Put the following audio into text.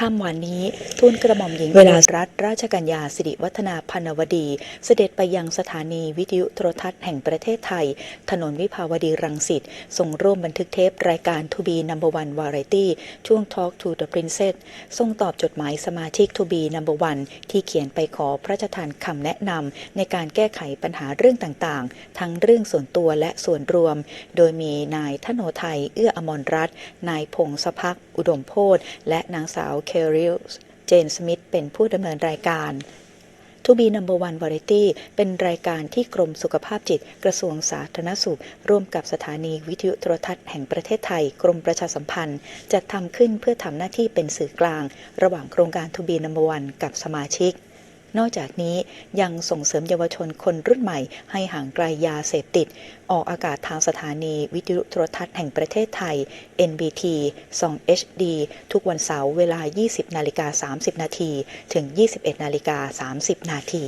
ค่ำวันนี้ทูลกระหม่อมหญิงเวลาอุบรัตนราชกัญญาสิริวัฒนาพันวดี เสด็จไปยังสถานีวิทยุโทรทัศน์แห่งประเทศไทย ถนนวิภาวดีรังสิตทรงร่วมบันทึกเทปรายการ To be number one variety ช่วง Talk to the Princess ทรงตอบจดหมายสมาชิก To be number one ที่เขียนไปขอพระราชทานคำแนะนำในการแก้ไขปัญหาเรื่องต่างๆ ทั้งเรื่องส่วนตัวและส่วนรวม โดยมีนายทโนไทยเอื้ออมรรัตน์นายพงศพักอุดมโพธและนางสาวเคริลเจนสมิธเป็นผู้ดำเนินรายการทูบีนัมเบอร์วันวาไรตี้เป็นรายการที่กรมสุขภาพจิตกระทรวงสาธารณสุข ร่วมกับสถานีวิทยุโทรทัศน์แห่งประเทศไทย กรมประชาสัมพันธ์ จัดทำขึ้นเพื่อทำหน้าที่เป็นสื่อกลาง ระหว่างโครงการทูบีนัมเบอร์วันกับสมาชิก นอกจากนี้ยังส่งเสริมเยาวชนคนรุ่นใหม่ ให้ห่างไกลยาเสพติด ออกอากาศทางสถานีวิทยุโทรทัศน์แห่งประเทศไทย NBT 2 HD ทุกวันเสาร์เวลา 20 นาฬิกา 30 นาที ถึง 21 นาฬิกา 30 นาที